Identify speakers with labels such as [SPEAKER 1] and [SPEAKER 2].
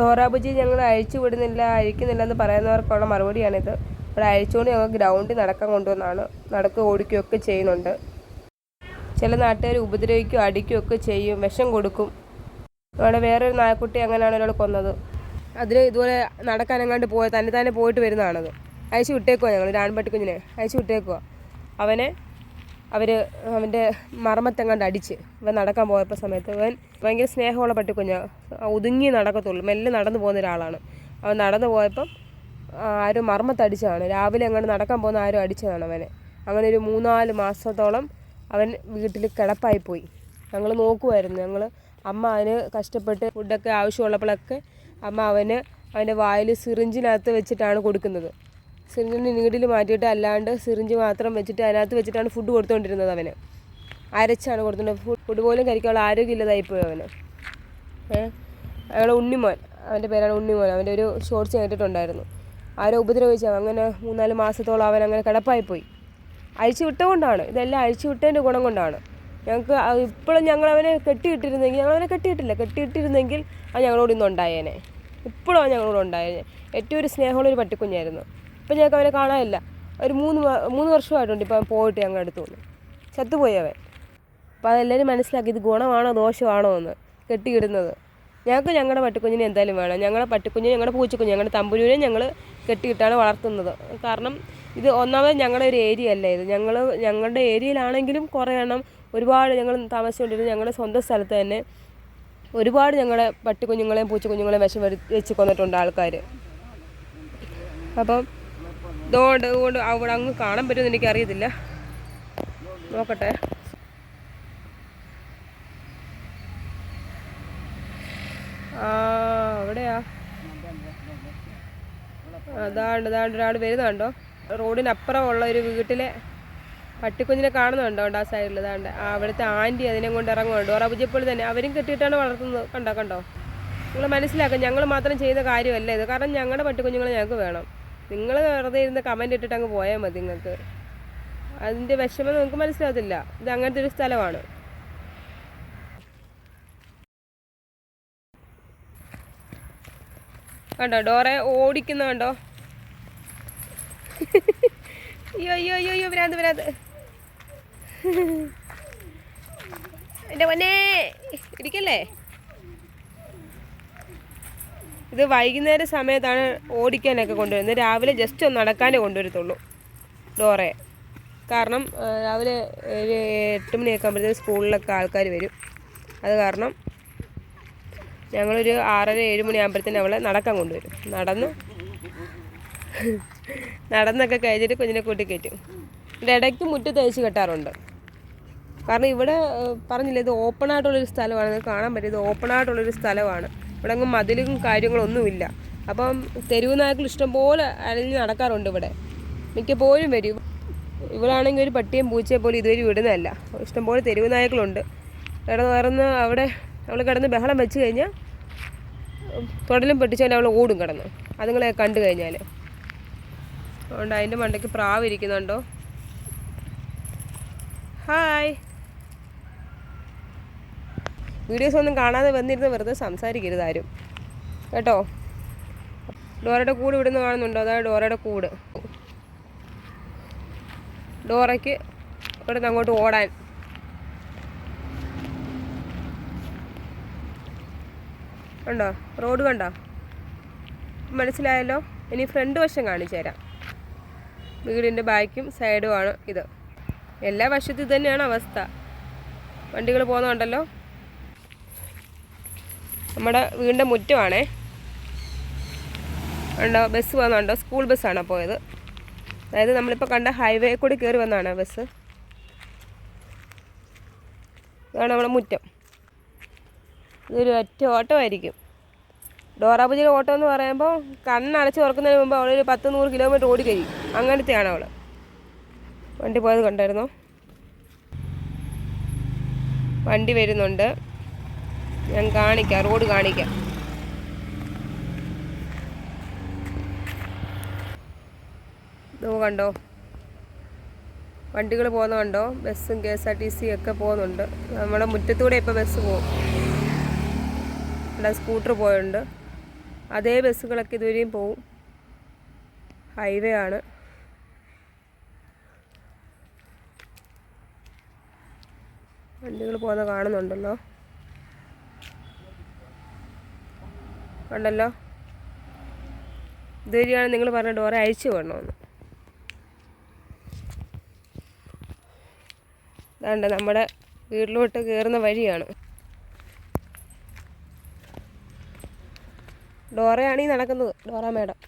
[SPEAKER 1] ഡോറാബുജി ഞങ്ങൾ അഴിച്ചു വിടുന്നില്ല അഴിക്കുന്നില്ല എന്ന് പറയുന്നവർക്കുള്ള മറുപടിയാണിത്. ഇവിടെ അഴിച്ചുകൊണ്ട് ഞങ്ങൾ ഗ്രൗണ്ടിൽ നടക്കാൻ കൊണ്ടുവന്നാണ്. നടക്കുക ഓടിക്കുകയൊക്കെ ചെയ്യുന്നുണ്ട്. ചില നാട്ടുകാർ ഉപദ്രവിക്കുകയോ അടിക്കുകയോ ഒക്കെ ചെയ്യും വിഷം കൊടുക്കും. അവിടെ വേറൊരു നായക്കുട്ടി അങ്ങനെയാണ് ഒരാൾ കൊന്നത്. അതിൽ ഇതുപോലെ നടക്കാനെങ്ങാണ്ട് പോയ തന്നെ തന്നെ പോയിട്ട് വരുന്നതാണത്. അയച്ചു വിട്ടേക്കുവാ ഞങ്ങൾ ഒരു അയച്ചു വിട്ടേക്കുവാ. അവനെ അവർ അവന്റെ മർമ്മത്തെങ്ങാണ്ട് അടിച്ച് ഇവൻ നടക്കാൻ പോയപ്പോൾ സമയത്ത് അവൻ ഭയങ്കര സ്നേഹമുള്ള പട്ടിക്കുഞ്ഞ ഒതുങ്ങി നടക്കത്തുള്ളൂ. മെല്ലെ നടന്നു പോകുന്ന ഒരാളാണ്. അവൻ നടന്നു പോയപ്പം ആരും മർമ്മത്തടിച്ചതാണ്. രാവിലെ അങ്ങോട്ട് നടക്കാൻ പോകുന്ന ആരും അടിച്ചതാണ് അവനെ. അങ്ങനെ ഒരു മൂന്നാൽ മാസത്തോളം അവൻ വീട്ടിൽ കിടപ്പായി പോയി ഞങ്ങൾ നോക്കുമായിരുന്നു ഞങ്ങൾ അമ്മ അവന് കഷ്ടപ്പെട്ട് ഫുഡൊക്കെ ആവശ്യമുള്ളപ്പോഴൊക്കെ അമ്മ അവന് അവന്റെ വായിൽ സിറിഞ്ചിനകത്ത് വെച്ചിട്ടാണ് കൊടുക്കുന്നത്. സിറിഞ്ചിന്റെ നീഡിൽ മാറ്റിയിട്ട് അല്ലാണ്ട് സിറിഞ്ച് മാത്രം വെച്ചിട്ട് അതിനകത്ത് വെച്ചിട്ടാണ് ഫുഡ് കൊടുത്തുകൊണ്ടിരുന്നത് അവന്. അരച്ചാണ് കൊടുത്തുകൊണ്ട് ഫുഡ് പോലും കഴിക്കാനുള്ള ആരോഗ്യമില്ലതായിപ്പോയി അവന്. ഏഹ് അയാളെ ഉണ്ണിമോൻ അവന്റെ പേരാണ് ഉണ്ണിമോൻ. അവന്റെ ഒരു ഷോർട്സ് കേട്ടിട്ടുണ്ടായിരുന്നു ആരോ ഉപദ്രവിച്ചു അങ്ങനെ മൂന്നാൽ മാസത്തോളം അവൻ അങ്ങനെ കിടപ്പായി പോയി. അഴിച്ചു വിട്ടുകൊണ്ടാണ് ഇതെല്ലാം അഴിച്ചു വിട്ടതിന്റെ ഗുണം കൊണ്ടാണ്. ഞങ്ങൾക്ക് ഇപ്പോഴും ഞങ്ങൾ അവനെ കെട്ടിയിട്ടിരുന്നെങ്കിൽ ഞങ്ങൾ അവനെ കെട്ടിയിട്ടില്ല. കെട്ടിയിട്ടിരുന്നെങ്കിൽ അത് ഞങ്ങളോട് ഇന്ന് ഉണ്ടായേനെ ഇപ്പോഴും അവൻ ഞങ്ങളോട് ഉണ്ടായേനെ. ഏറ്റവും ഒരു സ്നേഹമുള്ള ഒരു പട്ടിക്കുഞ്ഞായിരുന്നു. ഇപ്പം ഞങ്ങൾക്ക് കാണാനില്ല. ഒരു മൂന്ന് മൂന്ന് വർഷമായിട്ടുണ്ട് ഇപ്പം പോയിട്ട് ഞങ്ങളുടെ അടുത്തുനിന്ന്. ചത്തുപോയി അവൻ. അപ്പോൾ അതെല്ലാവരും മനസ്സിലാക്കി ഇത് ഗുണമാണോ ദോഷമാണോ എന്ന് കെട്ടിയിടുന്നത്. ഞങ്ങൾക്ക് ഞങ്ങളുടെ പട്ടിക്കുഞ്ഞിനെ എന്തായാലും വേണം. ഞങ്ങളുടെ പട്ടിക്കുഞ്ഞിനെ ഞങ്ങളുടെ പൂച്ചക്കുഞ്ഞ് ഞങ്ങളുടെ തമ്പുരൂരെ ഞങ്ങൾ കെട്ടിയിട്ടാണ് വളർത്തുന്നത്. കാരണം ഇത് ഒന്നാമത് ഞങ്ങളുടെ ഒരു ഏരിയ അല്ല ഇത്. ഞങ്ങൾ ഞങ്ങളുടെ ഏരിയയിലാണെങ്കിലും കുറേ എണ്ണം ഒരുപാട് ഞങ്ങൾ താമസിച്ചുകൊണ്ടിരുന്ന ഞങ്ങളുടെ സ്വന്തം സ്ഥലത്ത് തന്നെ ഒരുപാട് ഞങ്ങളുടെ പട്ടിക്കുഞ്ഞുങ്ങളെയും പൂച്ചക്കുഞ്ഞുങ്ങളെയും വിഷം വെച്ച് കൊന്നിട്ടുണ്ട് ആൾക്കാർ അപ്പം ഇതുകൊണ്ട് അതുകൊണ്ട് അവിടെ അങ്ങ് കാണാൻ പറ്റുമെന്ന് എനിക്കറിയത്തില്ല. നോക്കട്ടെ. ആ അവിടെയാ. അതാണ്ട് അതാണ്ട് ഒരാൾ വരുന്നുണ്ടോ? റോഡിനപ്പുറമുള്ള ഒരു വീട്ടിലെ പട്ടിക്കുഞ്ഞിനെ കാണുന്നുണ്ടോ ആ സൈഡിൽ ഇതാണ്ട്. ആ അവിടുത്തെ ആന്റി അതിനെ കൊണ്ട് ഇറങ്ങുന്നുണ്ട്. ഓറാബുജിപ്പോൾ തന്നെ. അവരും കെട്ടിയിട്ടാണ് വളർത്തുന്നത്. കണ്ടോ കണ്ടോ? നിങ്ങൾ മനസ്സിലാക്കുക ഞങ്ങൾ മാത്രം ചെയ്ത കാര്യമല്ല ഇത്? കാരണം ഞങ്ങളുടെ പട്ടിക്കുഞ്ഞുങ്ങളെ ഞങ്ങൾക്ക് വേണം. നിങ്ങൾ വെറുതെ ഇരുന്ന് കമന്റ് ഇട്ടിട്ട് അങ്ങ് പോയാൽ മതി നിങ്ങൾക്ക്. അതിന്റെ വിഷമം നിങ്ങൾക്ക് മനസ്സിലാകത്തില്ല ഇത് അങ്ങനത്തെ ഒരു സ്ഥലമാണ്. കണ്ടോ? ഡോറെ ഓടിക്കുന്ന കണ്ടോ? അയ്യോ അയ്യോ അയ്യോ അയ്യോ വരാത് വരാത് എന്റെ പൊന്നേ ഇരിക്കല്ലേ? ഇത് വൈകുന്നേര സമയത്താണ് ഓടിക്കാനൊക്കെ കൊണ്ടുവരുന്നത്. രാവിലെ ജസ്റ്റ് ഒന്ന് നടക്കാനേ കൊണ്ടുവരത്തുള്ളൂ. ഡോറയെ കാരണം രാവിലെ ഒരു എട്ട് മണിയൊക്കെ ആകുമ്പോഴത്തേക്ക് സ്കൂളിലൊക്കെ ആൾക്കാർ വരും. അത് കാരണം ഞങ്ങളൊരു ആറര ഏഴ് മണിയാകുമ്പോഴത്തേന് അവളെ നടക്കാൻ കൊണ്ടുവരും. നടന്ന് നടന്നൊക്കെ കഴിഞ്ഞിട്ട് കുഞ്ഞിനെ കൂട്ടി കയറ്റും. ഇവിടെ ഇടയ്ക്ക് മുറ്റത്ത് തേച്ച് കെട്ടാറുണ്ട്. കാരണം ഇവിടെ പറഞ്ഞില്ല ഇത് ഓപ്പൺ ആയിട്ടുള്ളൊരു സ്ഥലമാണ്. കാണാൻ പറ്റും ഇത് ഓപ്പൺ ആയിട്ടുള്ളൊരു സ്ഥലമാണ്. ഇവിടെ അങ്ങ് മതിലും കാര്യങ്ങളൊന്നുമില്ല. അപ്പം തെരുവ് നായ്ക്കൾ ഇഷ്ടംപോലെ അലഞ്ഞ് നടക്കാറുണ്ട് ഇവിടെ. മിക്കപ്പോഴും വരും. ഇവളാണെങ്കിൽ ഒരു പട്ടിയും പൂച്ചയെ പോലും ഇതുവരെ വിടുന്നതല്ല. ഇഷ്ടംപോലെ തെരുവ് നായ്ക്കളുണ്ട്. കിടന്ന് കിടന്ന് അവിടെ അവൾ കിടന്ന് ബഹളം വെച്ച് കഴിഞ്ഞാൽ തുടലും പൊട്ടിച്ചാൽ അവൾ ഓടും കിടന്ന്. അതുങ്ങളെ കണ്ടു കഴിഞ്ഞാൽ അതുകൊണ്ട് അതിന്റെ മണ്ടയ്ക്ക് പ്രാവ് ഇരിക്കുന്നുണ്ടോ? ഹായ് വീഡിയോസ് ഒന്നും കാണാതെ വന്നിരുന്ന് വെറുതെ സംസാരിക്കരുത് ആരും. കേട്ടോ? ഡോറയുടെ കൂട് ഇവിടുന്ന് കാണുന്നുണ്ടോ? അതാണ് ഡോറയുടെ കൂട്. ഡോറയ്ക്ക് ഇവിടുന്ന് അങ്ങോട്ട് ഓടാൻ. കണ്ടോ? റോഡ് കണ്ടോ? മനസ്സിലായല്ലോ? ഇനി ഫ്രണ്ട് വശം കാണിച്ചു തരാം. വീടിന്റെ ബാക്കും സൈഡുമാണ് ഇത്. എല്ലാ വശത്തും തന്നെയാണ് അവസ്ഥ. വണ്ടികൾ പോകുന്നുണ്ടല്ലോ? നമ്മുടെ വീടിന്റെ മുറ്റമാണേ. ഉണ്ടോ ബസ് വന്നുണ്ടോ? സ്കൂൾ ബസ്സാണോ പോയത്? അതായത് നമ്മളിപ്പോൾ കണ്ട ഹൈവേ കൂടി കയറി വന്നതാണ് ബസ്? ഇതാണ് നമ്മുടെ മുറ്റം. ഇതൊരു ഒറ്റ ഓട്ടമായിരിക്കും ഡോറാബുജിയുടെ ഓട്ടം എന്ന് പറയുമ്പോൾ കണ്ണടച്ച് തുറക്കുന്നതിന് മുമ്പ് അവളൊരു പത്ത് നൂറ് കിലോമീറ്റർ ഓടി കഴിയും. അങ്ങനത്തെയാണ് അവൾ വണ്ടി പോയത് കണ്ടായിരുന്നോ? വണ്ടി വരുന്നുണ്ട്. ഞാൻ കാണിക്കാം റോഡ് കാണിക്കാം. ഇതോ കണ്ടോ? വണ്ടികൾ പോകുന്ന കണ്ടോ? ബസ്സും K S R T C ഒക്കെ പോകുന്നുണ്ട്. നമ്മുടെ മുറ്റത്തൂടെ ഇപ്പോൾ ബസ് പോകും. ഇവിടെ സ്കൂട്ടർ പോയുണ്ട്. അതേ ബസ്സുകളൊക്കെ ഇതുവരെയും പോവും. ഹൈവേ ആണ്. വണ്ടികൾ പോകുന്ന കാണുന്നുണ്ടല്ലോ. ഉണ്ടല്ലോ. ഇതുവരെയാണ് നിങ്ങൾ പറഞ്ഞ ഡോറ അഴിച്ചു വേണമെന്ന് അതാണ്ട് നമ്മുടെ വീട്ടിലോട്ട് കയറുന്ന വഴിയാണ്. ഡോറയാണ് നടക്കുന്നത്. ഡോറ മേഡം.